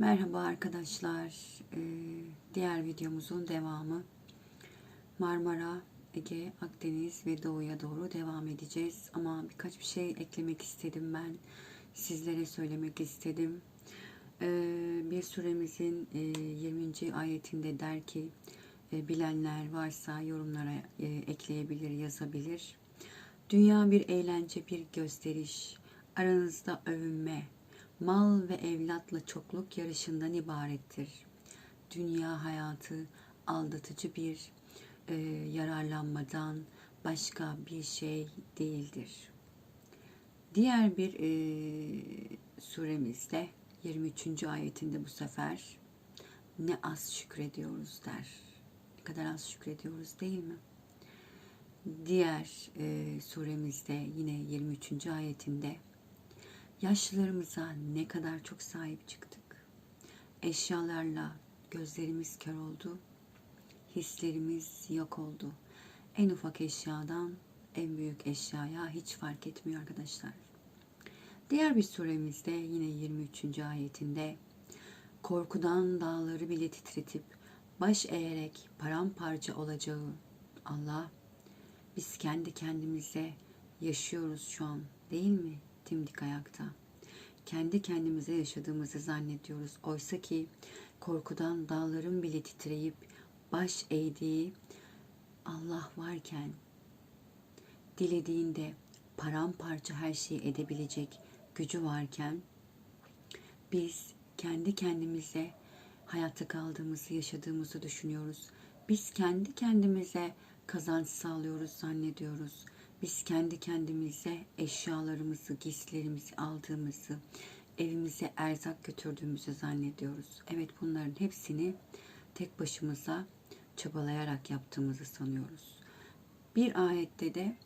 Merhaba arkadaşlar. Ee, diğer videomuzun devamı. Marmara, Ege, Akdeniz ve Doğu'ya doğru devam edeceğiz. Ama birkaç bir şey eklemek istedim ben. Sizlere söylemek istedim. Ee, bir suremizin e, 20. ayetinde der ki e, bilenler varsa yorumlara e, ekleyebilir, yazabilir. Dünya bir eğlence, bir gösteriş. Aranızda övünme, mal ve evlatla çokluk yarışından ibarettir. Dünya hayatı aldatıcı bir e, yararlanmadan başka bir şey değildir. Diğer bir e, suremizde 23. ayetinde bu sefer ne az şükrediyoruz der. Ne kadar az şükrediyoruz değil mi? Diğer e, suremizde yine 23. ayetinde yaşlılarımıza ne kadar çok sahip çıktık. Eşyalarla gözlerimiz kör oldu, hislerimiz yok oldu. En ufak eşyadan en büyük eşyaya hiç fark etmiyor arkadaşlar. Diğer bir suremizde yine 23. ayetinde korkudan dağları bile titretip baş eğerek paramparça olacağı Allah biz kendi kendimize yaşıyoruz şu an değil mi? Dimdik ayakta. Kendi kendimize yaşadığımızı zannediyoruz. Oysa ki korkudan dağların bile titreyip baş eğdiği Allah varken dilediğinde paramparça her şeyi edebilecek gücü varken biz kendi kendimize hayatta kaldığımızı, yaşadığımızı düşünüyoruz. Biz kendi kendimize kazanç sağlıyoruz zannediyoruz. Biz kendi kendimize eşyalarımızı, giysilerimizi aldığımızı, evimize erzak götürdüğümüzü zannediyoruz. Evet bunların hepsini tek başımıza çabalayarak yaptığımızı sanıyoruz. Bir ayette de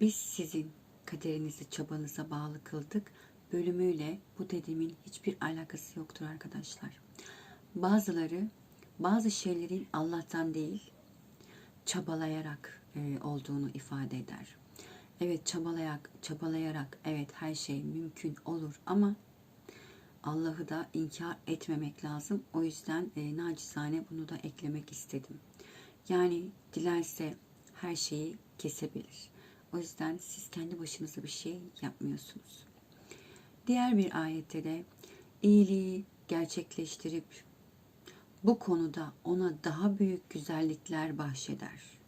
biz sizin kaderinizi çabanıza bağlı kıldık bölümüyle bu dediğimin hiçbir alakası yoktur arkadaşlar. Bazıları bazı şeylerin Allah'tan değil çabalayarak e, olduğunu ifade eder. Evet çabalayarak, çabalayarak evet her şey mümkün olur ama Allah'ı da inkar etmemek lazım. O yüzden e, nacizane bunu da eklemek istedim. Yani dilerse her şeyi kesebilir. O yüzden siz kendi başınıza bir şey yapmıyorsunuz. Diğer bir ayette de iyiliği gerçekleştirip bu konuda ona daha büyük güzellikler bahşeder.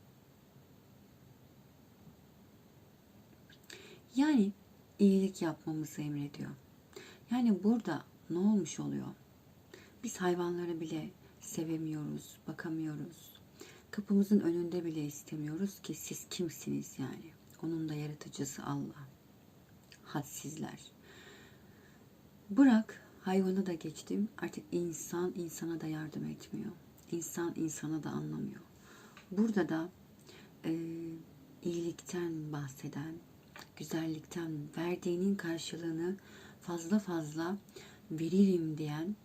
Yani iyilik yapmamızı emrediyor. Yani burada ne olmuş oluyor? Biz hayvanları bile sevemiyoruz, bakamıyoruz. Kapımızın önünde bile istemiyoruz ki siz kimsiniz yani? Onun da yaratıcısı Allah. Hadsizler. Bırak hayvanı da geçtim. Artık insan insana da yardım etmiyor. İnsan insana da anlamıyor. Burada da e, iyilikten bahseden, güzellikten verdiğinin karşılığını fazla fazla veririm diyen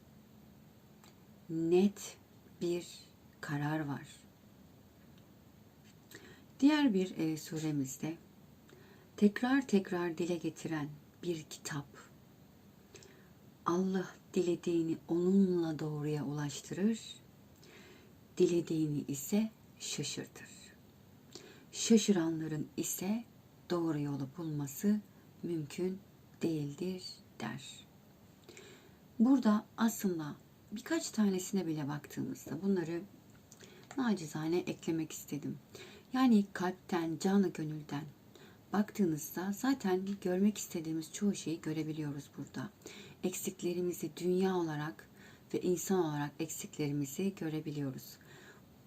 net bir karar var. Diğer bir e, suremizde tekrar tekrar dile getiren bir kitap. Allah dilediğini onunla doğruya ulaştırır, dilediğini ise şaşırtır. Şaşıranların ise doğru yolu bulması mümkün değildir der. Burada aslında birkaç tanesine bile baktığımızda bunları nacizane eklemek istedim. Yani kalpten, canı gönülden baktığınızda zaten görmek istediğimiz çoğu şeyi görebiliyoruz burada. Eksiklerimizi dünya olarak ve insan olarak eksiklerimizi görebiliyoruz.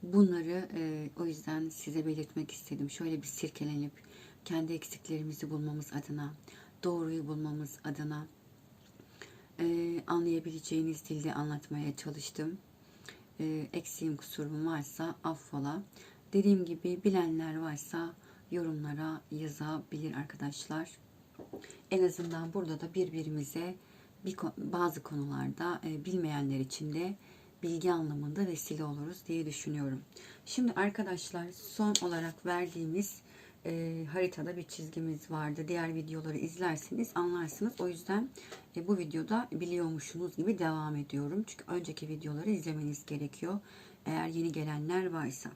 Bunları e, o yüzden size belirtmek istedim. Şöyle bir sirkelenip kendi eksiklerimizi bulmamız adına, doğruyu bulmamız adına e, anlayabileceğiniz dilde anlatmaya çalıştım. E, eksiğim kusurum varsa affola. Dediğim gibi bilenler varsa yorumlara yazabilir arkadaşlar. En azından burada da birbirimize bir, bazı konularda e, bilmeyenler için de bilgi anlamında vesile oluruz diye düşünüyorum. Şimdi arkadaşlar son olarak verdiğimiz e, haritada bir çizgimiz vardı. Diğer videoları izlerseniz anlarsınız. O yüzden e, bu videoda biliyormuşsunuz gibi devam ediyorum. Çünkü önceki videoları izlemeniz gerekiyor. Eğer yeni gelenler varsa.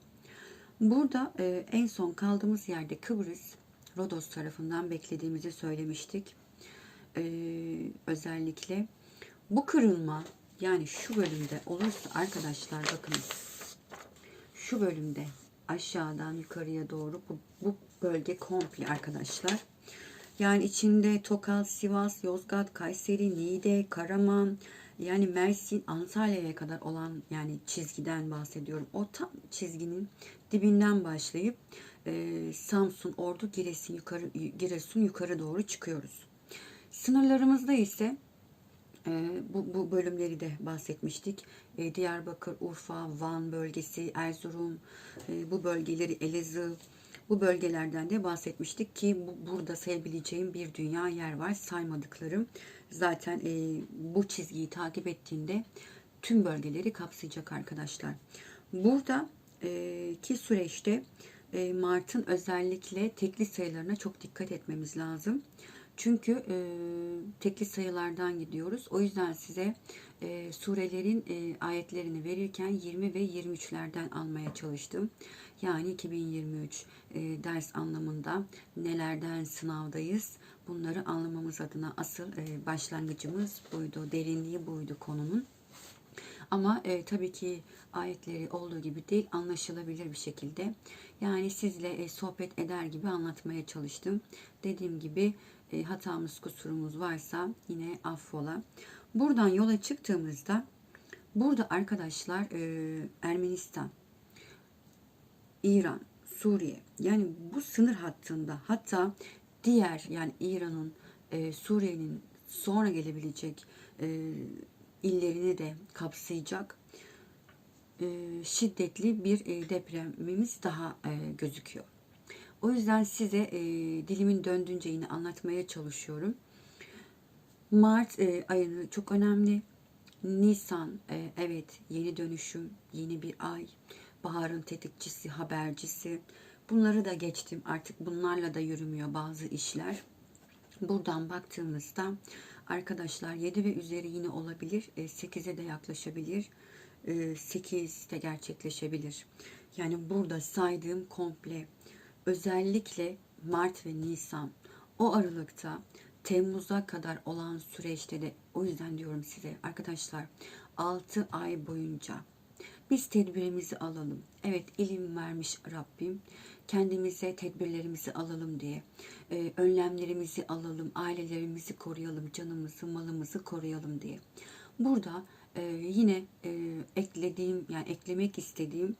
Burada e, en son kaldığımız yerde Kıbrıs, Rodos tarafından beklediğimizi söylemiştik. E, özellikle bu kırılma yani şu bölümde olursa arkadaşlar bakınız şu bölümde aşağıdan yukarıya doğru bu, bu bölge komple arkadaşlar. Yani içinde Tokat, Sivas, Yozgat, Kayseri, Niğde, Karaman, yani Mersin, Antalya'ya kadar olan yani çizgiden bahsediyorum. O tam çizginin dibinden başlayıp e, Samsun, Ordu, Giresun yukarı, Giresun yukarı doğru çıkıyoruz. Sınırlarımızda ise e, bu, bu bölümleri de bahsetmiştik. E, Diyarbakır, Urfa, Van bölgesi, Erzurum, e, bu bölgeleri Elazığ, bu bölgelerden de bahsetmiştik ki bu, burada sayabileceğim bir dünya yer var. Saymadıklarım zaten e, bu çizgiyi takip ettiğinde tüm bölgeleri kapsayacak arkadaşlar. Burada e, ki süreçte e, Mart'ın özellikle tekli sayılarına çok dikkat etmemiz lazım. Çünkü e, tekli sayılardan gidiyoruz. O yüzden size e, surelerin e, ayetlerini verirken 20 ve 23'lerden almaya çalıştım. Yani 2023 e, ders anlamında nelerden sınavdayız bunları anlamamız adına asıl e, başlangıcımız buydu. Derinliği buydu konunun. Ama e, tabii ki ayetleri olduğu gibi değil anlaşılabilir bir şekilde. Yani sizle e, sohbet eder gibi anlatmaya çalıştım. Dediğim gibi e, hatamız kusurumuz varsa yine affola. Buradan yola çıktığımızda burada arkadaşlar e, Ermenistan, İran, Suriye yani bu sınır hattında hatta diğer yani İran'ın, e, Suriye'nin sonra gelebilecek e, illerini de kapsayacak e, şiddetli bir e, depremimiz daha e, gözüküyor. O yüzden size e, dilimin döndüğünce yine anlatmaya çalışıyorum. Mart e, ayını çok önemli. Nisan e, evet yeni dönüşüm, yeni bir ay. Baharın tetikçisi, habercisi. Bunları da geçtim. Artık bunlarla da yürümüyor bazı işler. Buradan baktığımızda arkadaşlar 7 ve üzeri yine olabilir. 8'e de yaklaşabilir. 8 de gerçekleşebilir. Yani burada saydığım komple özellikle Mart ve Nisan o aralıkta Temmuz'a kadar olan süreçte de o yüzden diyorum size arkadaşlar 6 ay boyunca biz tedbirimizi alalım. Evet ilim vermiş Rabbim. Kendimize tedbirlerimizi alalım diye. Ee, önlemlerimizi alalım. Ailelerimizi koruyalım. Canımızı, malımızı koruyalım diye. Burada e, yine e, eklediğim yani eklemek istediğim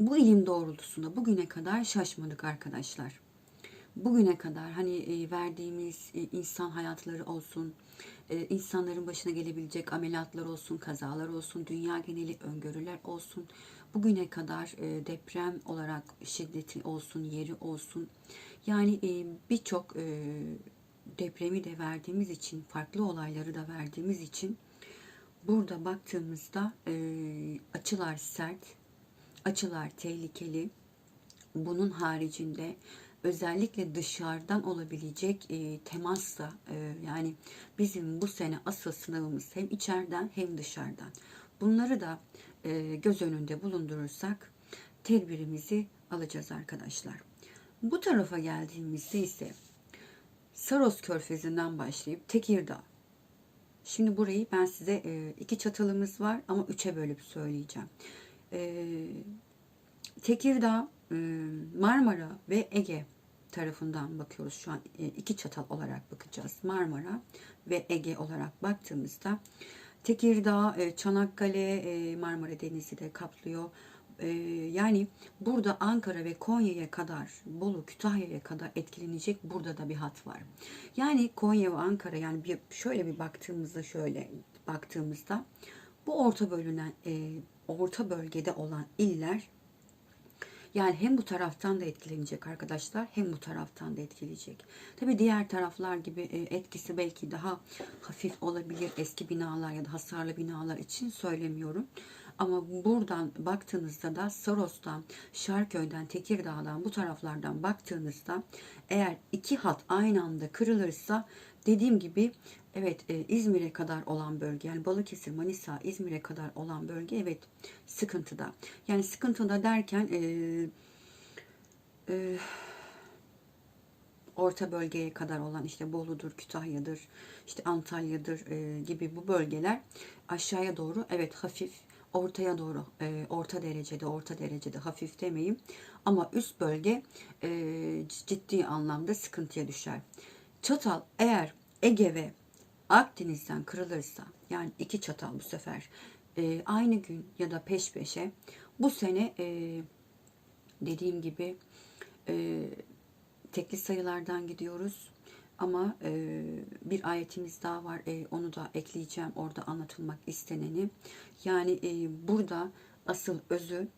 bu ilim doğrultusunda bugüne kadar şaşmadık arkadaşlar. Bugüne kadar hani e, verdiğimiz e, insan hayatları olsun, e, insanların başına gelebilecek ameliyatlar olsun, kazalar olsun, dünya geneli öngörüler olsun. Bugüne kadar deprem olarak şiddeti olsun, yeri olsun. Yani birçok depremi de verdiğimiz için, farklı olayları da verdiğimiz için burada baktığımızda açılar sert, açılar tehlikeli. Bunun haricinde özellikle dışarıdan olabilecek e, temasla e, yani bizim bu sene asıl sınavımız hem içeriden hem dışarıdan. Bunları da e, göz önünde bulundurursak tedbirimizi alacağız arkadaşlar. Bu tarafa geldiğimizde ise Saros Körfezi'nden başlayıp Tekirdağ. Şimdi burayı ben size e, iki çatalımız var ama üçe bölüp söyleyeceğim. E, Tekirdağ, e, Marmara ve Ege tarafından bakıyoruz. Şu an e, iki çatal olarak bakacağız. Marmara ve Ege olarak baktığımızda Tekirdağ, e, Çanakkale, Marmara Denizi de kaplıyor. Yani burada Ankara ve Konya'ya kadar, Bolu, Kütahya'ya kadar etkilenecek burada da bir hat var. Yani Konya ve Ankara yani bir şöyle bir baktığımızda şöyle baktığımızda bu orta bölünen orta bölgede olan iller yani hem bu taraftan da etkilenecek arkadaşlar hem bu taraftan da etkileyecek. Tabi diğer taraflar gibi e, etkisi belki daha hafif olabilir eski binalar ya da hasarlı binalar için söylemiyorum. Ama buradan baktığınızda da Saros'tan, Şarköy'den, Tekirdağ'dan bu taraflardan baktığınızda eğer iki hat aynı anda kırılırsa dediğim gibi evet e, İzmir'e kadar olan bölge yani Balıkesir, Manisa, İzmir'e kadar olan bölge evet sıkıntıda. Yani sıkıntıda derken e, e, orta bölgeye kadar olan işte Bolu'dur, Kütahya'dır, işte Antalya'dır e, gibi bu bölgeler aşağıya doğru evet hafif ortaya doğru e, orta derecede orta derecede hafif demeyeyim ama üst bölge e, ciddi anlamda sıkıntıya düşer. Çatal eğer Ege ve Akdeniz'den kırılırsa yani iki çatal bu sefer e, aynı gün ya da peş peşe bu sene e, dediğim gibi e, tekli sayılardan gidiyoruz. Ama e, bir ayetimiz daha var. E, onu da ekleyeceğim orada anlatılmak isteneni. Yani e, burada asıl özü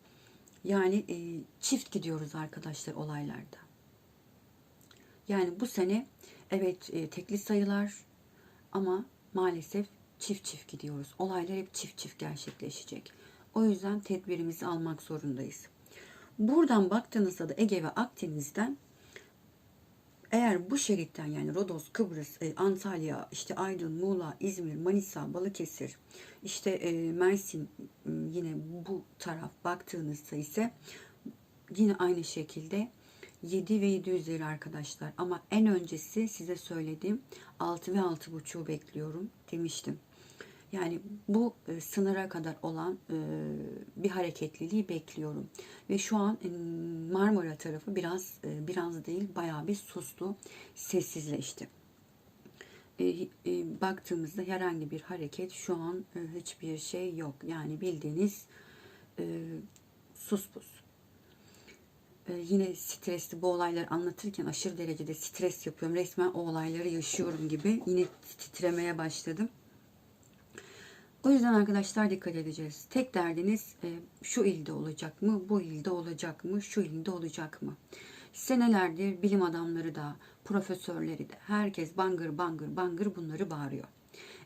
yani e, çift gidiyoruz arkadaşlar olaylarda. Yani bu sene evet e, tekli sayılar ama maalesef çift çift gidiyoruz. Olaylar hep çift çift gerçekleşecek. O yüzden tedbirimizi almak zorundayız. Buradan baktığınızda da Ege ve Akdeniz'den eğer bu şeritten yani Rodos, Kıbrıs, e, Antalya, işte Aydın, Muğla, İzmir, Manisa, Balıkesir, işte e, Mersin yine bu taraf baktığınızda ise yine aynı şekilde 7 ve 7 üzeri arkadaşlar. Ama en öncesi size söylediğim 6 ve 6.5'u bekliyorum demiştim. Yani bu e, sınıra kadar olan e, bir hareketliliği bekliyorum. Ve şu an e, Marmara tarafı biraz e, biraz değil bayağı bir sustu, sessizleşti. E, e, baktığımızda herhangi bir hareket şu an e, hiçbir şey yok. Yani bildiğiniz e, sus pus. E, yine stresli bu olayları anlatırken aşırı derecede stres yapıyorum. Resmen o olayları yaşıyorum gibi. Yine titremeye başladım. O yüzden arkadaşlar dikkat edeceğiz. Tek derdiniz e, şu ilde olacak mı, bu ilde olacak mı, şu ilde olacak mı? Senelerdir bilim adamları da, profesörleri de, herkes bangır bangır bangır bunları bağırıyor.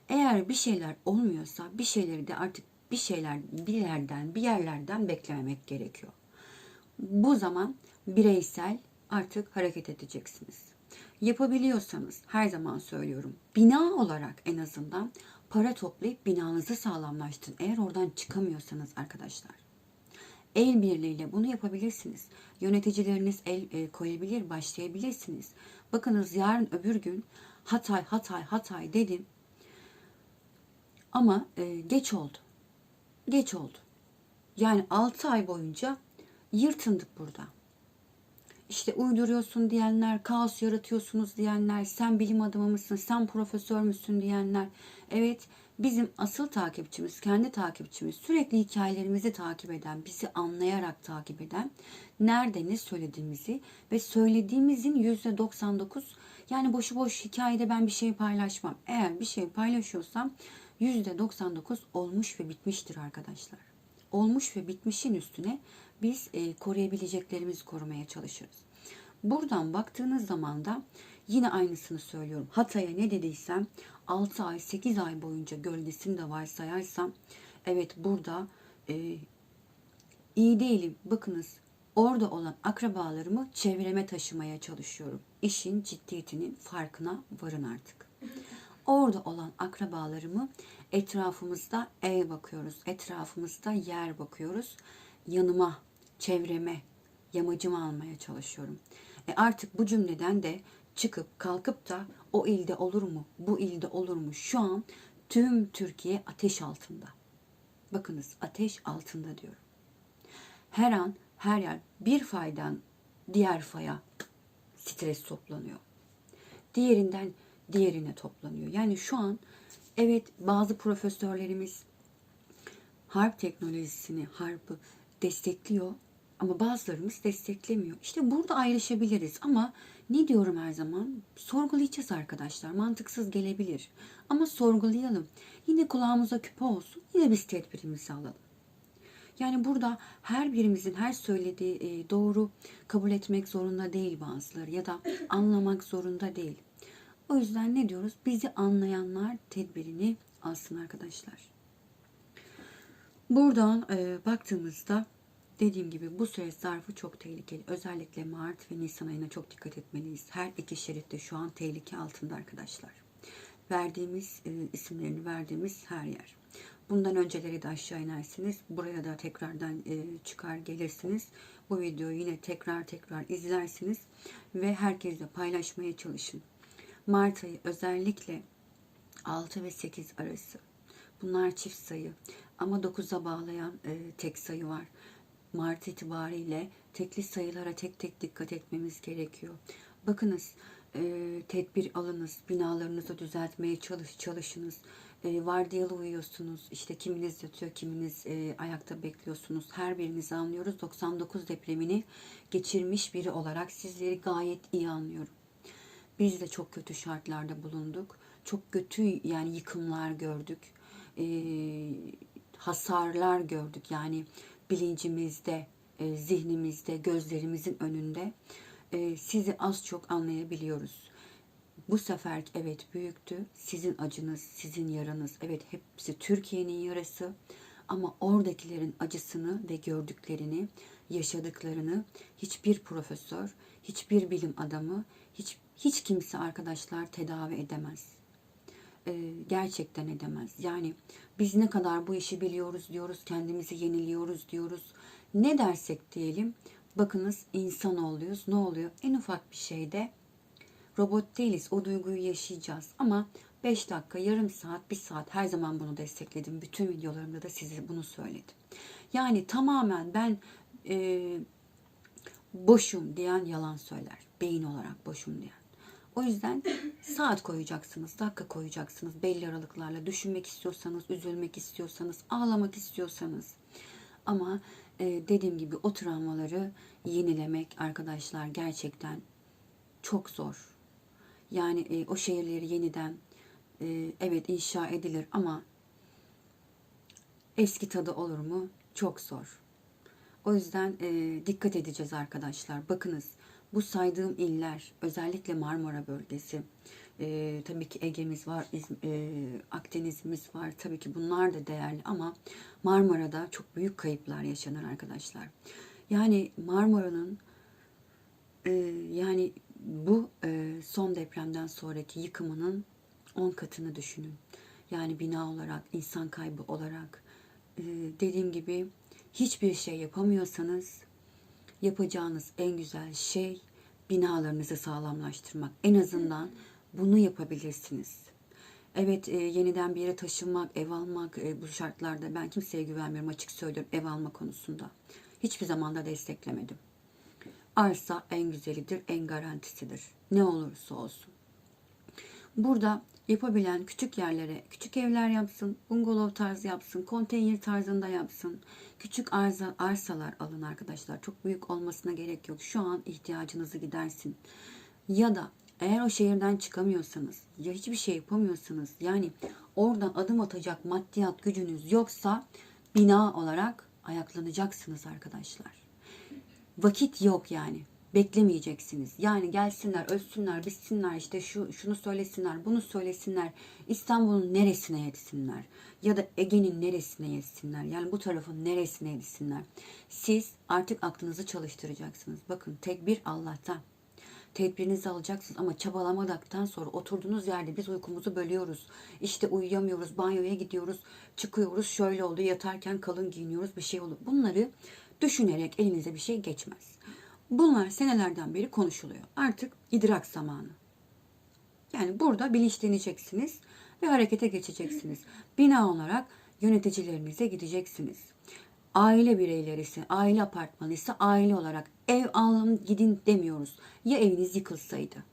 Eğer bir şeyler olmuyorsa bir şeyleri de artık bir şeyler bir yerden bir yerlerden beklememek gerekiyor. Bu zaman bireysel artık hareket edeceksiniz. Yapabiliyorsanız her zaman söylüyorum bina olarak en azından para toplayıp binanızı sağlamlaştırın. Eğer oradan çıkamıyorsanız arkadaşlar. El birliğiyle bunu yapabilirsiniz. Yöneticileriniz el e, koyabilir, başlayabilirsiniz. Bakınız yarın öbür gün Hatay, Hatay, Hatay dedim. Ama e, geç oldu. Geç oldu. Yani 6 ay boyunca yırtındık burada işte uyduruyorsun diyenler, kaos yaratıyorsunuz diyenler, sen bilim adamı mısın, sen profesör müsün diyenler. Evet bizim asıl takipçimiz, kendi takipçimiz, sürekli hikayelerimizi takip eden, bizi anlayarak takip eden, nerede ne söylediğimizi ve söylediğimizin yüzde 99 yani boşu boş hikayede ben bir şey paylaşmam. Eğer bir şey paylaşıyorsam yüzde 99 olmuş ve bitmiştir arkadaşlar. Olmuş ve bitmişin üstüne biz e, koruyabileceklerimizi korumaya çalışırız. Buradan baktığınız zaman da yine aynısını söylüyorum. Hatay'a ne dediysem 6 ay 8 ay boyunca gölgesini de varsayarsam evet burada e, iyi değilim. Bakınız orada olan akrabalarımı çevreme taşımaya çalışıyorum. İşin ciddiyetinin farkına varın artık. Orada olan akrabalarımı etrafımızda ev bakıyoruz. Etrafımızda yer bakıyoruz. Yanıma çevreme, yamacımı almaya çalışıyorum. E artık bu cümleden de çıkıp kalkıp da o ilde olur mu, bu ilde olur mu? Şu an tüm Türkiye ateş altında. Bakınız ateş altında diyorum. Her an her yer bir faydan diğer faya stres toplanıyor. Diğerinden diğerine toplanıyor. Yani şu an evet bazı profesörlerimiz harp teknolojisini, harpı destekliyor ama bazılarımız desteklemiyor. İşte burada ayrışabiliriz ama ne diyorum her zaman? Sorgulayacağız arkadaşlar. Mantıksız gelebilir. Ama sorgulayalım. Yine kulağımıza küpe olsun. Yine biz tedbirimizi alalım. Yani burada her birimizin her söylediği e, doğru kabul etmek zorunda değil bazıları ya da anlamak zorunda değil. O yüzden ne diyoruz? Bizi anlayanlar tedbirini alsın arkadaşlar. Buradan e, baktığımızda dediğim gibi bu süreç zarfı çok tehlikeli. Özellikle Mart ve Nisan ayına çok dikkat etmeliyiz. Her iki şeritte şu an tehlike altında arkadaşlar. Verdiğimiz e, isimlerini verdiğimiz her yer. Bundan önceleri de aşağı inersiniz. Buraya da tekrardan e, çıkar gelirsiniz. Bu videoyu yine tekrar tekrar izlersiniz. Ve herkesle paylaşmaya çalışın. Mart ayı özellikle 6 ve 8 arası. Bunlar çift sayı. Ama 9'a bağlayan e, tek sayı var. Mart itibariyle tekli sayılara tek tek dikkat etmemiz gerekiyor. Bakınız e, tedbir alınız, binalarınızı düzeltmeye çalış, çalışınız. E, vardiyalı uyuyorsunuz. İşte kiminiz yatıyor, kiminiz e, ayakta bekliyorsunuz. Her birinizi anlıyoruz. 99 depremini geçirmiş biri olarak sizleri gayet iyi anlıyorum. Biz de çok kötü şartlarda bulunduk. Çok kötü yani yıkımlar gördük. E, hasarlar gördük. Yani bilincimizde, e, zihnimizde, gözlerimizin önünde e, sizi az çok anlayabiliyoruz. Bu sefer evet büyüktü. Sizin acınız, sizin yaranız. Evet hepsi Türkiye'nin yarası. Ama oradakilerin acısını ve gördüklerini, yaşadıklarını hiçbir profesör, hiçbir bilim adamı, hiç hiç kimse arkadaşlar tedavi edemez. Ee, gerçekten edemez. Yani biz ne kadar bu işi biliyoruz diyoruz, kendimizi yeniliyoruz diyoruz. Ne dersek diyelim, bakınız insan oluyoruz. Ne oluyor? En ufak bir şeyde robot değiliz. O duyguyu yaşayacağız. Ama 5 dakika, yarım saat, 1 saat her zaman bunu destekledim. Bütün videolarımda da size bunu söyledim. Yani tamamen ben e, boşum diyen yalan söyler. Beyin olarak boşum diyen. O yüzden saat koyacaksınız, dakika koyacaksınız belli aralıklarla. Düşünmek istiyorsanız, üzülmek istiyorsanız, ağlamak istiyorsanız. Ama e, dediğim gibi o travmaları yenilemek arkadaşlar gerçekten çok zor. Yani e, o şehirleri yeniden e, evet inşa edilir ama eski tadı olur mu? Çok zor. O yüzden e, dikkat edeceğiz arkadaşlar. Bakınız bu saydığım iller özellikle Marmara bölgesi e, tabii ki Ege'miz var, İzm, e, Akdeniz'imiz var. Tabii ki bunlar da değerli ama Marmara'da çok büyük kayıplar yaşanır arkadaşlar. Yani Marmara'nın e, yani bu e, son depremden sonraki yıkımının 10 katını düşünün. Yani bina olarak, insan kaybı olarak e, dediğim gibi hiçbir şey yapamıyorsanız yapacağınız en güzel şey binalarınızı sağlamlaştırmak. En azından bunu yapabilirsiniz. Evet e, yeniden bir yere taşınmak, ev almak e, bu şartlarda ben kimseye güvenmiyorum açık söylüyorum ev alma konusunda. Hiçbir zaman da desteklemedim. Arsa en güzelidir, en garantisidir. Ne olursa olsun. Burada yapabilen küçük yerlere küçük evler yapsın, bungalov tarzı yapsın, konteyner tarzında yapsın. Küçük arza, arsalar alın arkadaşlar. Çok büyük olmasına gerek yok. Şu an ihtiyacınızı gidersin. Ya da eğer o şehirden çıkamıyorsanız ya hiçbir şey yapamıyorsanız yani oradan adım atacak maddiyat gücünüz yoksa bina olarak ayaklanacaksınız arkadaşlar. Vakit yok yani. Beklemeyeceksiniz. Yani gelsinler, ölsünler, bitsinler, işte şu şunu söylesinler, bunu söylesinler. İstanbul'un neresine yetsinler? Ya da Ege'nin neresine yetsinler? Yani bu tarafın neresine yetsinler? Siz artık aklınızı çalıştıracaksınız. Bakın tekbir Allah'tan. Tedbirinizi alacaksınız ama çabalamadıktan sonra oturduğunuz yerde biz uykumuzu bölüyoruz. İşte uyuyamıyoruz, banyoya gidiyoruz, çıkıyoruz, şöyle oldu, yatarken kalın giyiniyoruz, bir şey olur. Bunları düşünerek elinize bir şey geçmez. Bunlar senelerden beri konuşuluyor. Artık idrak zamanı. Yani burada bilinçleneceksiniz ve harekete geçeceksiniz. Bina olarak yöneticilerinize gideceksiniz. Aile bireyleri ise, aile apartmanı ise aile olarak ev alın gidin demiyoruz. Ya eviniz yıkılsaydı?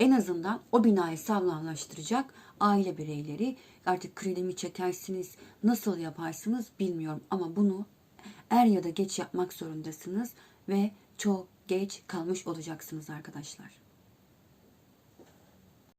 En azından o binayı sağlamlaştıracak aile bireyleri artık kredimi çekersiniz, nasıl yaparsınız bilmiyorum ama bunu er ya da geç yapmak zorundasınız ve çok geç kalmış olacaksınız arkadaşlar.